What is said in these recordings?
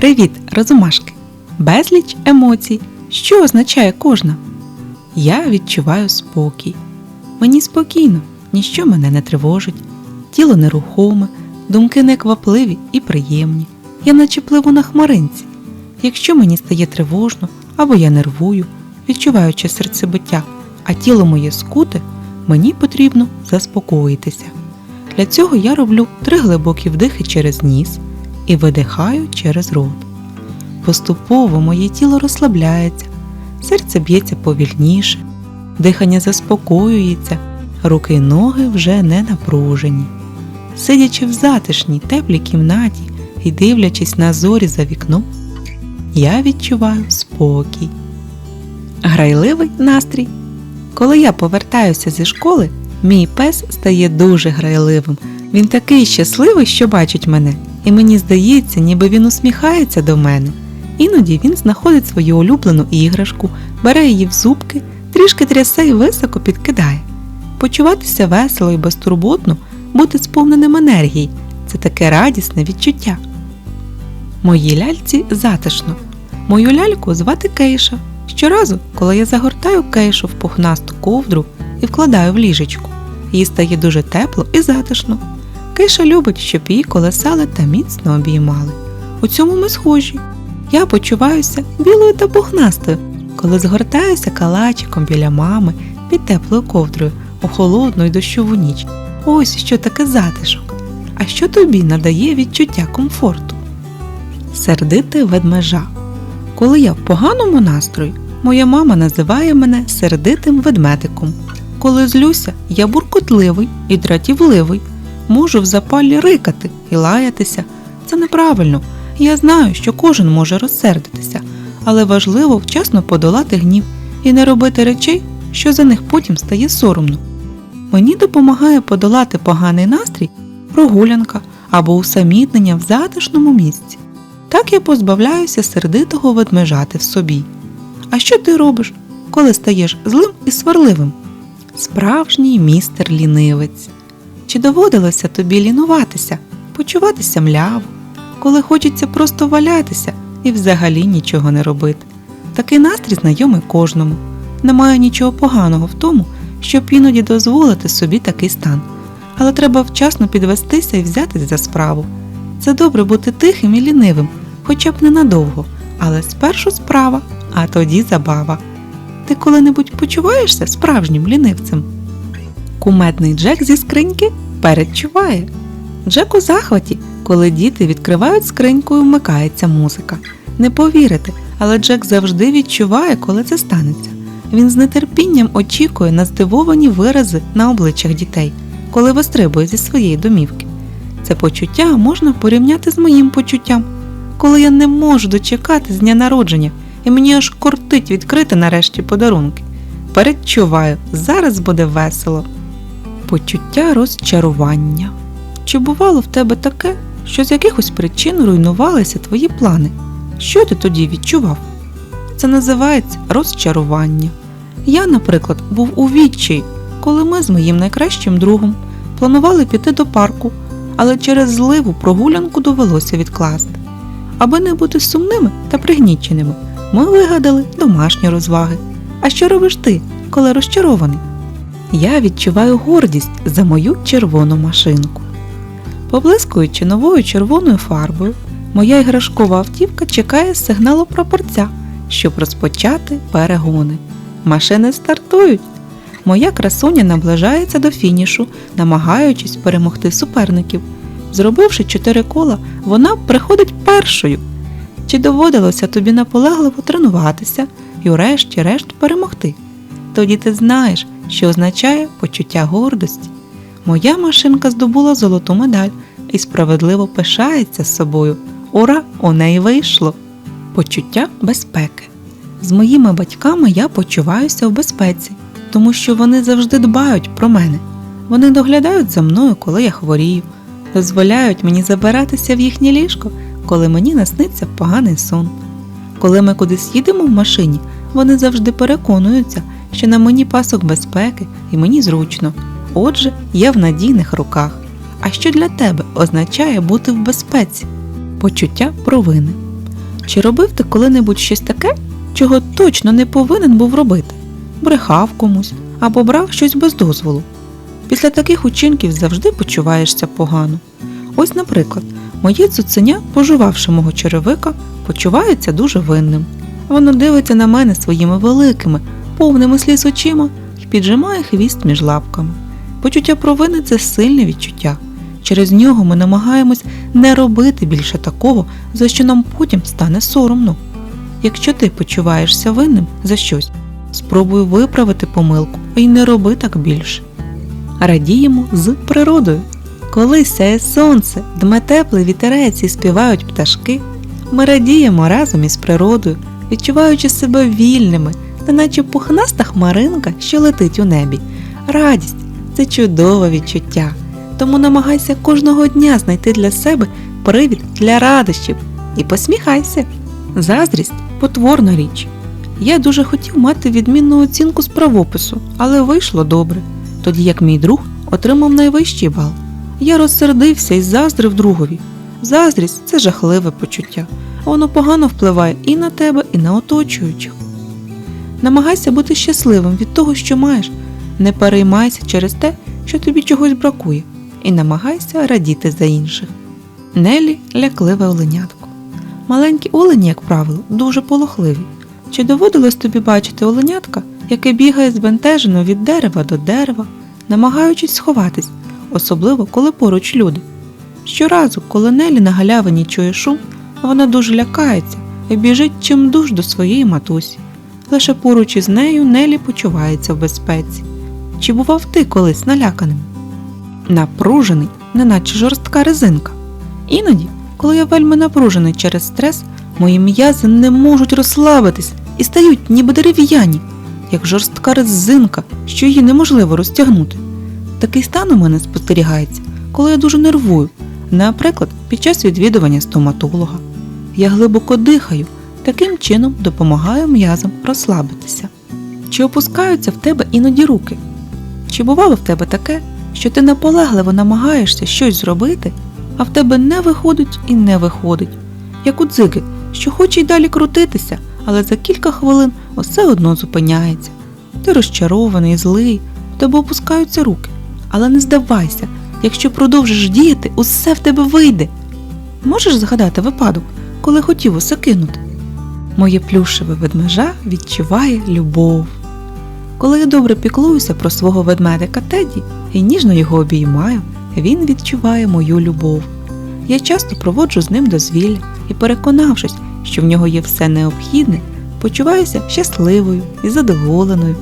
Привіт, розумашки! Безліч емоцій. Що означає кожна? Я відчуваю спокій. Мені спокійно, ніщо мене не тривожить, тіло нерухоме, думки неквапливі і приємні. Я наче пливу на хмаринці. Якщо мені стає тривожно або я нервую, відчуваючи серцебиття, а тіло моє скуте, мені потрібно заспокоїтися. Для цього я роблю три глибокі вдихи через ніс і видихаю через рот. Поступово моє тіло розслабляється, серце б'ється повільніше, дихання заспокоюється, руки й ноги вже не напружені. Сидячи в затишній теплій кімнаті і дивлячись на зорі за вікном, я відчуваю спокій. Грайливий настрій. Коли я повертаюся зі школи, мій пес стає дуже грайливим. Він такий щасливий, що бачить мене, і мені здається, ніби він усміхається до мене. Іноді він знаходить свою улюблену іграшку, бере її в зубки, трішки трясе і високо підкидає. Почуватися весело і безтурботно, бути сповненим енергії це таке радісне відчуття. Моїй ляльці затишно. Мою ляльку звати Кейша. Щоразу, коли я загортаю кейшу в пухнасту ковдру і вкладаю в ліжечку, їй стає дуже тепло і затишно. Кейша любить, щоб її колесали та міцно обіймали. У цьому ми схожі. Я почуваюся білою та пухнастою, коли згортаюся калачиком біля мами під теплою ковдрою у холодну й дощову ніч. Ось що таке затишок. А що тобі надає відчуття комфорту? Сердити ведмежа. Коли я в поганому настрої, моя мама називає мене сердитим ведмедиком. Коли злюся, я буркотливий і дратівливий, можу в запалі рикати і лаятися. Це неправильно. Я знаю, що кожен може розсердитися, але важливо вчасно подолати гнів і не робити речей, що за них потім стає соромно. Мені допомагає подолати поганий настрій прогулянка або усамітнення в затишному місці. Так я позбавляюся сердитого ведмежати в собі. А що ти робиш, коли стаєш злим і сварливим? Справжній містер лінивець. Чи доводилося тобі лінуватися, почуватися мляво, коли хочеться просто валятися і взагалі нічого не робити? Такий настрій знайомий кожному. Немає нічого поганого в тому, щоб іноді дозволити собі такий стан. Але треба вчасно підвестися і взятись за справу. Це добре бути тихим і лінивим, хоча б ненадовго, але спершу справа, а тоді забава. Ти коли-небудь почуваєшся справжнім лінивцем? Кумедний Джек зі скриньки передчуває. Джек у захваті, коли діти відкривають скриньку і вмикається музика. Не повірите, але Джек завжди відчуває, коли це станеться. Він з нетерпінням очікує на здивовані вирази на обличчях дітей, коли вистрибує зі своєї домівки. Це почуття можна порівняти з моїм почуттям, коли я не можу дочекати з дня народження, і мені аж кортить відкрити нарешті подарунки. Передчуваю, зараз буде весело. Почуття розчарування. Чи бувало в тебе таке, що з якихось причин руйнувалися твої плани? Що ти тоді відчував? Це називається розчарування. Я, наприклад, був у відчаї, коли ми з моїм найкращим другом планували піти до парку, але через зливу прогулянку довелося відкласти. Аби не бути сумними та пригніченими, ми вигадали домашні розваги. А що робиш ти, коли розчарований? Я відчуваю гордість за мою червону машинку. Поблискуючи новою червоною фарбою, моя іграшкова автівка чекає сигналу прапорця, щоб розпочати перегони. Машини стартують. Моя красуня наближається до фінішу, намагаючись перемогти суперників. Зробивши чотири кола, вона приходить першою. Чи доводилося тобі наполегливо тренуватися і врешті-решт перемогти? Тоді ти знаєш, що означає почуття гордості. Моя машинка здобула золоту медаль і справедливо пишається з собою. Ура! У неї вийшло! Почуття безпеки. З моїми батьками я почуваюся в безпеці, тому що вони завжди дбають про мене. Вони доглядають за мною, коли я хворію, дозволяють мені забиратися в їхнє ліжко, коли мені насниться поганий сон. Коли ми кудись їдемо в машині, вони завжди переконуються, що на мені пасок безпеки і мені зручно. Отже, я в надійних руках. А що для тебе означає бути в безпеці? Почуття провини. Чи робив ти коли-небудь щось таке, чого точно не повинен був робити? Брехав комусь або брав щось без дозволу. Після таких учинків завжди почуваєшся погано. Ось, наприклад, моє цуценя, пожувавши мого черевика, почувається дуже винним. Воно дивиться на мене своїми великими, повними сліз очима і піджимає хвіст між лапками. Почуття провини це сильне відчуття. Через нього ми намагаємось не робити більше такого, за що нам потім стане соромно. Якщо ти почуваєшся винним за щось, спробуй виправити помилку і не роби так більше. Радіємо з природою. Коли сяє сонце, дме теплий вітерець і співають пташки, ми радіємо разом із природою, відчуваючи себе вільними, неначе пухнаста хмаринка, що летить у небі. Радість це чудове відчуття. Тому намагайся кожного дня знайти для себе привід для радощів і посміхайся. Заздрість потворна річ. Я дуже хотів мати відмінну оцінку з правопису, але вийшло добре. Тоді як мій друг отримав найвищий бал. Я розсердився і заздрив другові. Заздрість це жахливе почуття. Воно погано впливає і на тебе, і на оточуючих. Намагайся бути щасливим від того, що маєш. Не переймайся через те, що тобі чогось бракує, і намагайся радіти за інших. Нелі лякливе оленятко. Маленькі олені, як правило, дуже полохливі. Чи доводилось тобі бачити оленятка, яке бігає збентежено від дерева до дерева, намагаючись сховатись, особливо коли поруч люди? Щоразу, коли Нелі на галявині чує шум, вона дуже лякається і біжить чимдуж до своєї матусі. Лише поруч із нею Нелі почувається в безпеці. Чи бував ти колись наляканим? Напружений, неначе жорстка резинка. Іноді, коли я вельми напружений через стрес, мої м'язи не можуть розслабитись і стають ніби дерев'яні, як жорстка резинка, що її неможливо розтягнути. Такий стан у мене спостерігається, коли я дуже нервую, наприклад, під час відвідування стоматолога. Я глибоко дихаю, таким чином допомагаю м'язам розслабитися. Чи опускаються в тебе іноді руки? Чи бувало в тебе таке, що ти наполегливо намагаєшся щось зробити, а в тебе не виходить і не виходить, як у дзиги, що хоче й далі крутитися, але за кілька хвилин усе одно зупиняється. Ти розчарований, злий, в тебе опускаються руки. Але не здавайся, якщо продовжиш діяти, усе в тебе вийде. Можеш згадати випадок, коли хотів усе кинути? Моє плюшеве ведмежа відчуває любов. Коли я добре піклуюся про свого ведмедика Теді і ніжно його обіймаю, він відчуває мою любов. Я часто проводжу з ним дозвілля і, переконавшись, що в нього є все необхідне, почуваюся щасливою і задоволеною.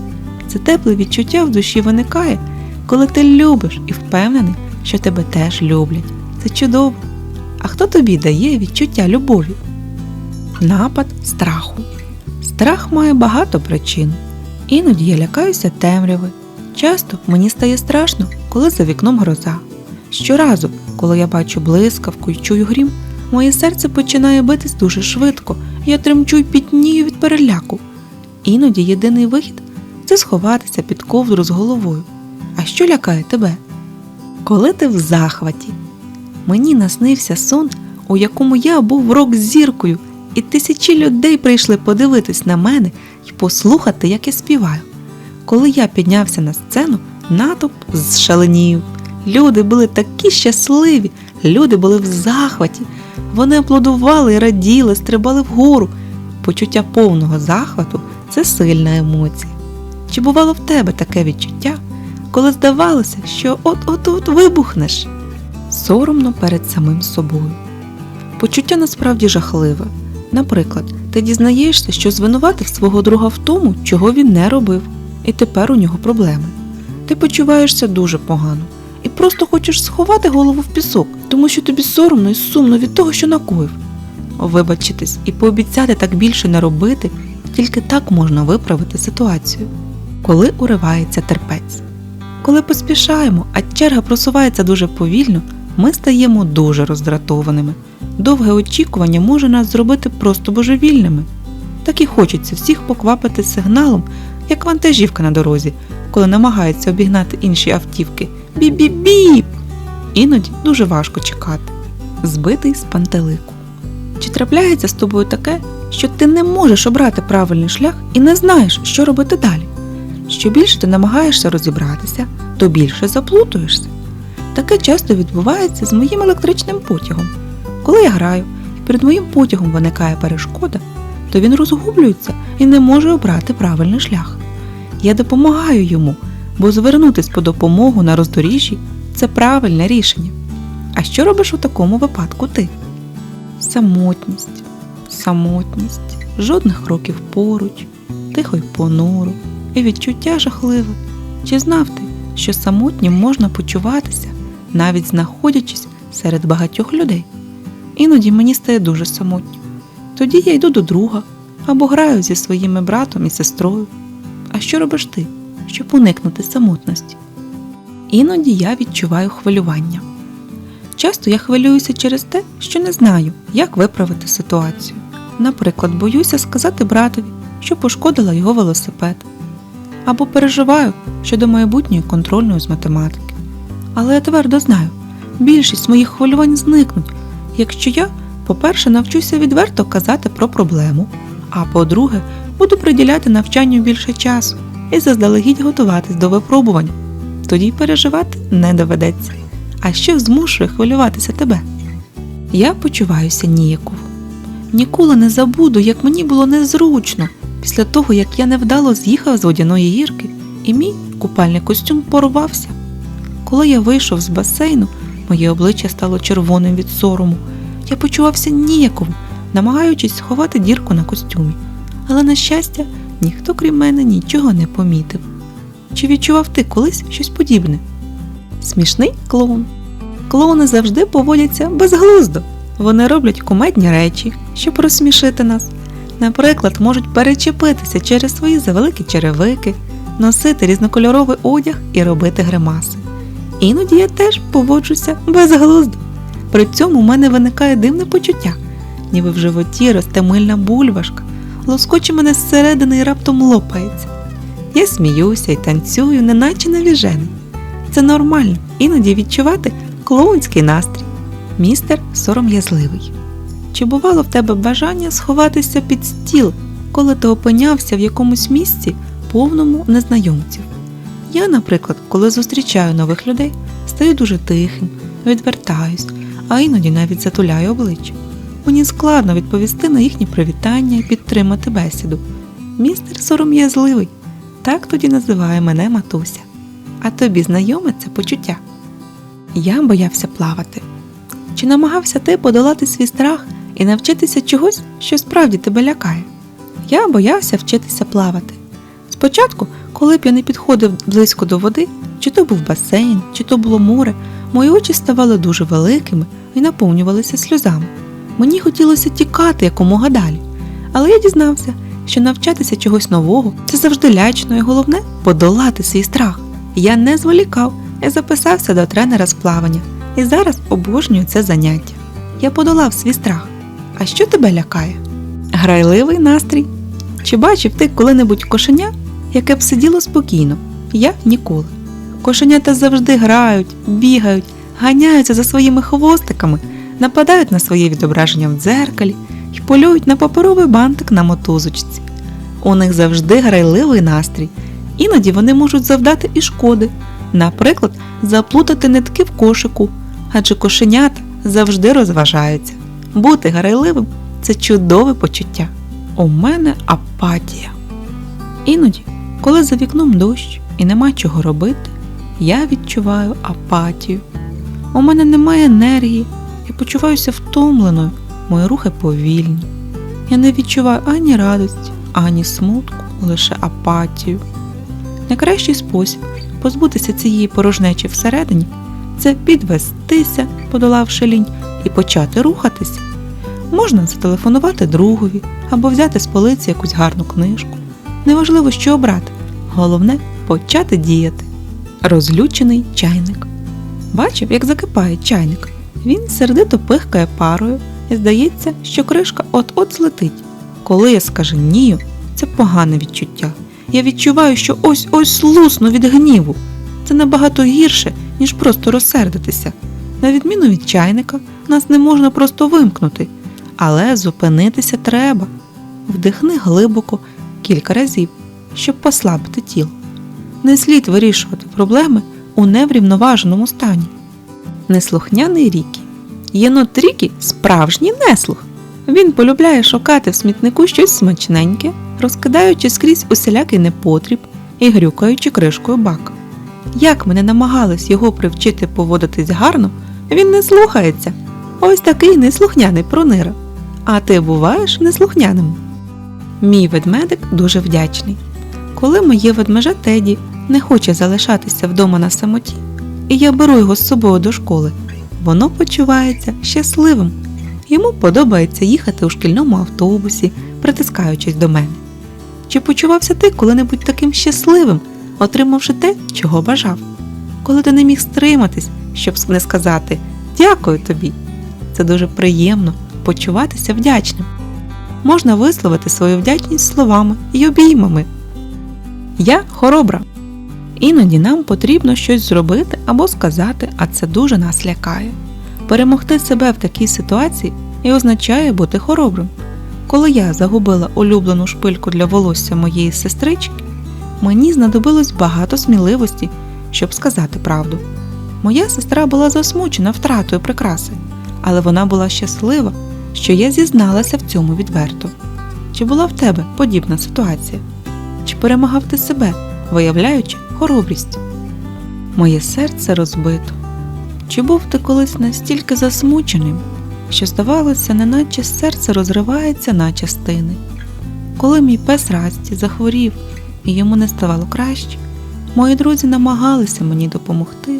Це тепле відчуття в душі виникає, коли ти любиш і впевнений, що тебе теж люблять. Це чудово. А хто тобі дає відчуття любові? Напад страху. Страх має багато причин. Іноді я лякаюся темряви. Часто мені стає страшно, коли за вікном гроза. Щоразу, коли я бачу блискавку і чую грім, моє серце починає битись дуже швидко, я тремчу й пітнію від переляку. Іноді єдиний вихід це сховатися під ковдру з головою. А що лякає тебе? Коли ти в захваті. Мені наснився сон, у якому я був рок-зіркою, і тисячі людей прийшли подивитись на мене і послухати, як я співаю. Коли я піднявся на сцену, натовп зшаленів. Люди були такі щасливі, люди були в захваті. Вони аплодували раділи, стрибали вгору. Почуття повного захвату це сильна емоція. Чи бувало в тебе таке відчуття, коли здавалося, що от-от-от вибухнеш? Соромно перед самим собою. Почуття насправді жахливе. Наприклад, ти дізнаєшся, що звинуватив свого друга в тому, чого він не робив, і тепер у нього проблеми. Ти почуваєшся дуже погано і просто хочеш сховати голову в пісок, тому що тобі соромно і сумно від того, що накоїв. Вибачитись і пообіцяти так більше не робити, тільки так можна виправити ситуацію. Коли уривається терпець. Коли поспішаємо, а черга просувається дуже повільно, ми стаємо дуже роздратованими. Довге очікування може нас зробити просто божевільними. Так і хочеться всіх поквапити сигналом, як вантажівка на дорозі, коли намагається обігнати інші автівки. Біп-біп-біп! Іноді дуже важко чекати. Збитий з пантелику. Чи трапляється з тобою таке, що ти не можеш обрати правильний шлях і не знаєш, що робити далі? Що більше ти намагаєшся розібратися, то більше заплутуєшся. Таке часто відбувається з моїм електричним потягом. Коли я граю і перед моїм потягом виникає перешкода, то він розгублюється і не може обрати правильний шлях. Я допомагаю йому, бо звернутись по допомогу на роздоріжжі це правильне рішення. А що робиш у такому випадку ти? Самотність, самотність, жодних кроків поруч, тихо й понуро, і відчуття жахливе. Чи знав ти, що самотнім можна почуватися, навіть знаходячись серед багатьох людей? Іноді мені стає дуже самотньо. Тоді я йду до друга або граю зі своїми братом і сестрою. А що робиш ти, щоб уникнути самотності? Іноді я відчуваю хвилювання. Часто я хвилююся через те, що не знаю, як виправити ситуацію. Наприклад, боюся сказати братові, що пошкодила його велосипед, або переживаю щодо майбутньої контрольної з математики. Але я твердо знаю, більшість моїх хвилювань зникнуть, якщо я, по-перше, навчуся відверто казати про проблему, а по-друге, буду приділяти навчанню більше часу і заздалегідь готуватись до випробувань. Тоді переживати не доведеться. А що змушує хвилюватися тебе? Я почуваюся ніяково. Ніколи не забуду, як мені було незручно після того, як я невдало з'їхав з водяної гірки, і мій купальний костюм порвався. Коли я вийшов з басейну, моє обличчя стало червоним від сорому. Я почувався ніяково, намагаючись сховати дірку на костюмі. Але, на щастя, ніхто крім мене нічого не помітив. Чи відчував ти колись щось подібне? Смішний клоун. Клоуни завжди поводяться безглуздо. Вони роблять кумедні речі, щоб розсмішити нас. Наприклад, можуть перечепитися через свої завеликі черевики, носити різнокольоровий одяг і робити гримаси. Іноді я теж поводжуся безглуздо. При цьому у мене виникає дивне почуття, ніби в животі росте мильна бульбашка, лоскоче мене зсередини і раптом лопається. Я сміюся і танцюю, неначе навіжений. Це нормально іноді відчувати клоунський настрій. Містер сором'язливий. Чи бувало в тебе бажання сховатися під стіл, коли ти опинявся в якомусь місці повному незнайомців? Я, наприклад, коли зустрічаю нових людей, стаю дуже тихим, відвертаюсь, а іноді навіть затуляю обличчя. Мені складно відповісти на їхні привітання і підтримати бесіду. Містер сором'язливий, так тоді називає мене матуся. А тобі знайоме це почуття? Я боявся плавати. Чи намагався ти подолати свій страх і навчитися чогось, що справді тебе лякає? Я боявся вчитися плавати. Спочатку, коли б я не підходив близько до води, чи то був басейн, чи то було море, мої очі ставали дуже великими і наповнювалися сльозами. Мені хотілося тікати якомога далі, але я дізнався, що навчатися чогось нового це завжди лячно і головне подолати свій страх. Я не зволікав і записався до тренера з плавання, і зараз обожнюю це заняття. Я подолав свій страх. А що тебе лякає? Грайливий настрій. Чи бачив ти коли-небудь кошеня, яке б сиділо спокійно? Я ніколи. Кошенята завжди грають, бігають, ганяються за своїми хвостиками, нападають на своє відображення в дзеркалі і полюють на паперовий бантик на мотузочці. У них завжди грайливий настрій, іноді вони можуть завдати і шкоди, наприклад, заплутати нитки в кошику, адже кошенята завжди розважаються. Бути грайливим це чудове почуття. У мене апатія. Іноді, коли за вікном дощ і нема чого робити, я відчуваю апатію. У мене немає енергії, я почуваюся втомленою, мої рухи повільні. Я не відчуваю ані радості, ані смутку, лише апатію. Найкращий спосіб позбутися цієї порожнечі всередині це підвестися, подолавши лінь, і почати рухатися. Можна зателефонувати другові або взяти з полиці якусь гарну книжку. Неважливо, що обрати. Головне почати діяти. Розлючений чайник. Бачив, як закипає чайник. Він сердито пихкає парою і здається, що кришка от-от злетить. Коли я скаженію, це погане відчуття. Я відчуваю, що ось ось лусну від гніву. Це набагато гірше, ніж просто розсердитися. На відміну від чайника, нас не можна просто вимкнути, Але зупинитися треба. Вдихни глибоко кілька разів, щоб послабити тіло. Не слід вирішувати проблеми у неврівноваженому стані. Неслухняний Рікі. Єнот Рікі справжній неслух. Він полюбляє шукати в смітнику щось смачненьке, розкидаючи скрізь усілякий непотріб і грюкаючи кришкою бака. Як ми не намагались його привчити поводитись гарно, він не слухається. Ось такий неслухняний пронира. А ти буваєш неслухняним. Мій ведмедик дуже вдячний. Коли моє ведмежа Теді не хоче залишатися вдома на самоті, і я беру його з собою до школи, воно почувається щасливим. Йому подобається їхати у шкільному автобусі, притискаючись до мене. Чи почувався ти коли-небудь таким щасливим, отримавши те, чого бажав? Коли ти не міг стриматись, щоб не сказати Дякую тобі. Це дуже приємно почуватися вдячним. Можна висловити свою вдячність словами і обіймами. Я хоробра. Іноді нам потрібно щось зробити або сказати, а це дуже нас лякає. Перемогти себе в такій ситуації і означає бути хоробрим. Коли я загубила улюблену шпильку для волосся моєї сестрички, мені знадобилось багато сміливості, щоб сказати правду. Моя сестра була засмучена втратою прикраси, але вона була щаслива, що я зізналася в цьому відверто. Чи була в тебе подібна ситуація? Чи перемагав ти себе, виявляючи хоробрість? Моє серце розбито. Чи був ти колись настільки засмученим, що здавалося, неначе серце розривається на частини? Коли мій пес Расті захворів і йому не ставало краще, мої друзі намагалися мені допомогти,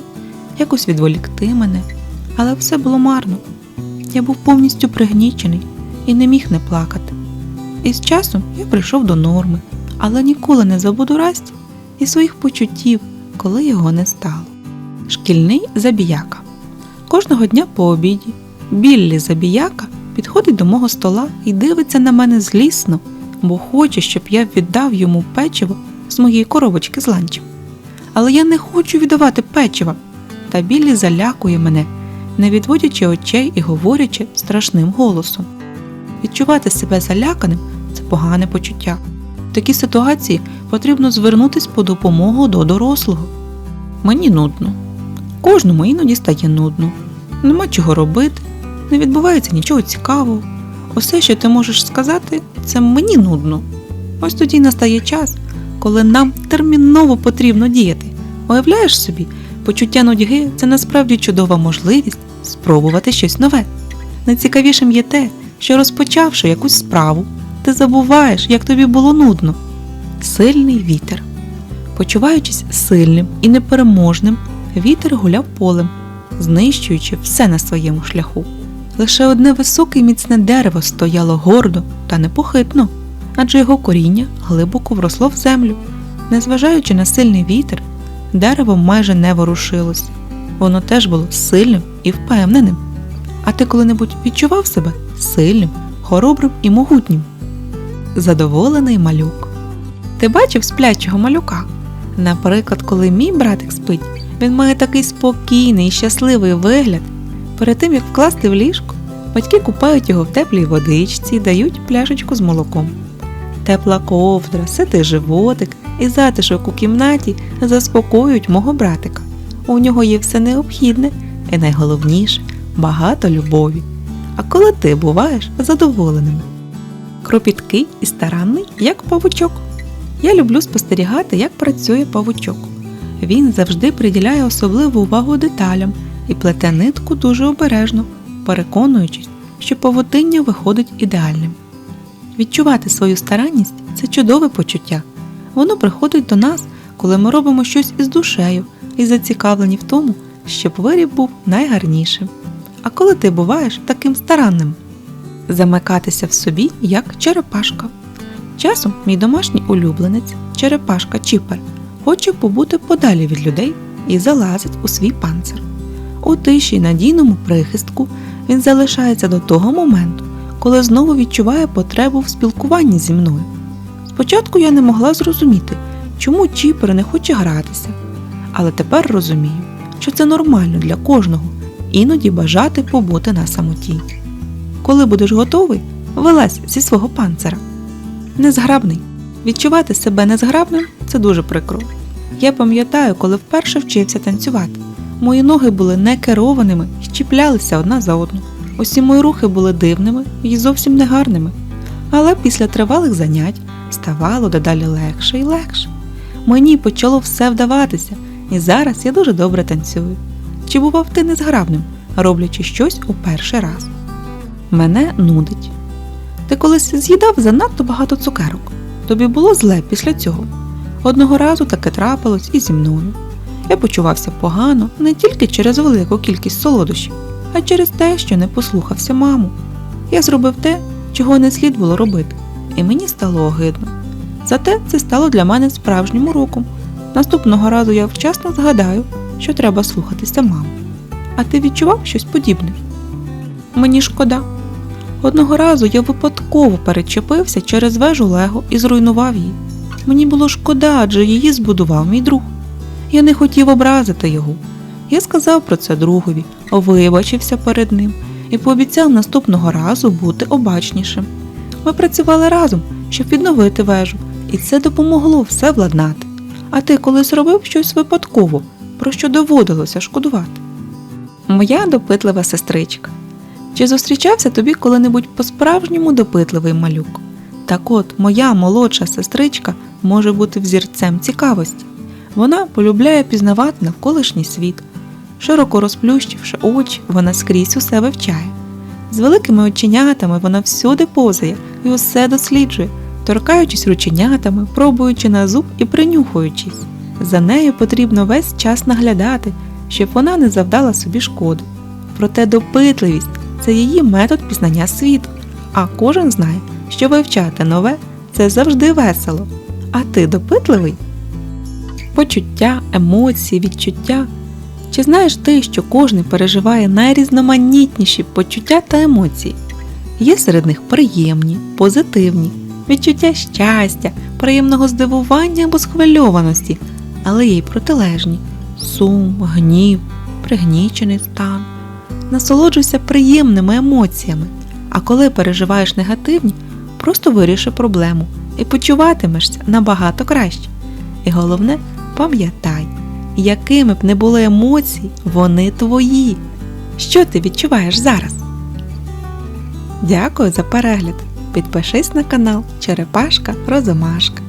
якось відволікти мене, але все було марно. Я був повністю пригнічений і не міг не плакати. І з часом я прийшов до норми, але ніколи не забуду Расті і своїх почуттів, коли його не стало. Шкільний забіяка. Кожного дня по обіді Біллі забіяка підходить до мого стола і дивиться на мене злісно, бо хоче, щоб я віддав йому печиво з моєї коробочки з ланчем. Але я не хочу віддавати печива. Та Біллі залякує мене, не відводячи очей і говорячи страшним голосом. Відчувати себе заляканим це погане почуття. В такій ситуації потрібно звернутися по допомогу до дорослого. Мені нудно. Кожному іноді стає нудно. Нема чого робити, не відбувається нічого цікавого. Усе, що ти можеш сказати, це мені нудно. Ось тоді настає час, коли нам терміново потрібно діяти. Уявляєш собі, почуття нудьги це насправді чудова можливість спробувати щось нове. Найцікавішим є те, що розпочавши якусь справу, ти забуваєш, як тобі було нудно. Сильний вітер. Почуваючись сильним і непереможним, вітер гуляв полем, знищуючи все на своєму шляху. Лише одне високе і міцне дерево стояло гордо та непохитно, адже його коріння глибоко вросло в землю. Незважаючи на сильний вітер, дерево майже не ворушилось. Воно теж було сильним і впевненим. А ти коли-небудь відчував себе сильним, хоробрим і могутнім? Задоволений малюк. Ти бачив сплячого малюка? Наприклад, коли мій братик спить, він має такий спокійний і щасливий вигляд. Перед тим як вкласти в ліжко, батьки купають його в теплій водичці і дають пляшечку з молоком. Тепла ковдра, ситий животик і затишок у кімнаті заспокоюють мого братика. У нього є все необхідне і найголовніше багато любові. А коли ти буваєш задоволеним? Кропіткий і старанний, як павучок. Я люблю спостерігати, як працює павучок. Він завжди приділяє особливу увагу деталям і плете нитку дуже обережно, переконуючись, що павутиння виходить ідеальним. Відчувати свою старанність це чудове почуття. Воно приходить до нас, коли ми робимо щось із душею і зацікавлені в тому, щоб виріб був найгарнішим. А коли ти буваєш таким старанним, замикатися в собі як черепашка. Часом мій домашній улюбленець, черепашка Чіпер, хоче побути подалі від людей і залазить у свій панцир. У тиші надійному прихистку він залишається до того моменту, коли знову відчуває потребу в спілкуванні зі мною. Спочатку я не могла зрозуміти, чому Чіпер не хоче гратися, але тепер розумію, що це нормально для кожного іноді бажати побути на самоті. Коли будеш готовий, вилазь зі свого панцира. Незграбний. Відчувати себе незграбним це дуже прикро. Я пам'ятаю, коли вперше вчився танцювати. Мої ноги були некерованими і чіплялися одна за одну. Усі мої рухи були дивними і зовсім негарними. Але після тривалих занять ставало дедалі легше і легше. Мені почало все вдаватися, і зараз я дуже добре танцюю. Чи бував ти незграбним, роблячи щось у перший раз? Мене нудить. Ти колись з'їдав занадто багато цукерок. Тобі було зле після цього. Одного разу таке трапилось і зі мною. Я почувався погано не тільки через велику кількість солодощів, а через те, що не послухався маму. Я зробив те, чого не слід було робити, і мені стало огидно. Зате це стало для мене справжнім уроком. Наступного разу я вчасно згадаю, що треба слухатися маму. А ти відчував щось подібне? Мені шкода. Одного разу я випадково перечепився через вежу Лего і зруйнував її. Мені було шкода, адже її збудував мій друг. Я не хотів образити його. Я сказав про це другові, вибачився перед ним і пообіцяв наступного разу бути обачнішим. Ми працювали разом, щоб відновити вежу, і це допомогло все владнати. А ти колись робив щось випадково, про що доводилося шкодувати? Моя допитлива сестричка. Чи зустрічався тобі коли-небудь по-справжньому допитливий малюк? Так от, моя молодша сестричка може бути взірцем цікавості. Вона полюбляє пізнавати навколишній світ. Широко розплющивши очі, вона скрізь усе вивчає. З великими оченятами вона всюди позає і усе досліджує, торкаючись рученятами, пробуючи на зуб і принюхуючись. За нею потрібно весь час наглядати, щоб вона не завдала собі шкоди. Проте допитливість це її метод пізнання світу, а кожен знає, що вивчати нове це завжди весело. А ти допитливий? Почуття, емоції, відчуття. Чи знаєш ти, що кожен переживає найрізноманітніші почуття та емоції? Є серед них приємні, позитивні, відчуття щастя, приємного здивування або схвильованості, але є й протилежні сум, гнів, пригнічений стан. Насолоджуйся приємними емоціями, а коли переживаєш негативні, просто виріши проблему і почуватимешся набагато краще. І головне, пам'ятай, якими б не були емоції, вони твої. Що ти відчуваєш зараз? Дякую за перегляд. Підпишись на канал Черепашка Розомашка.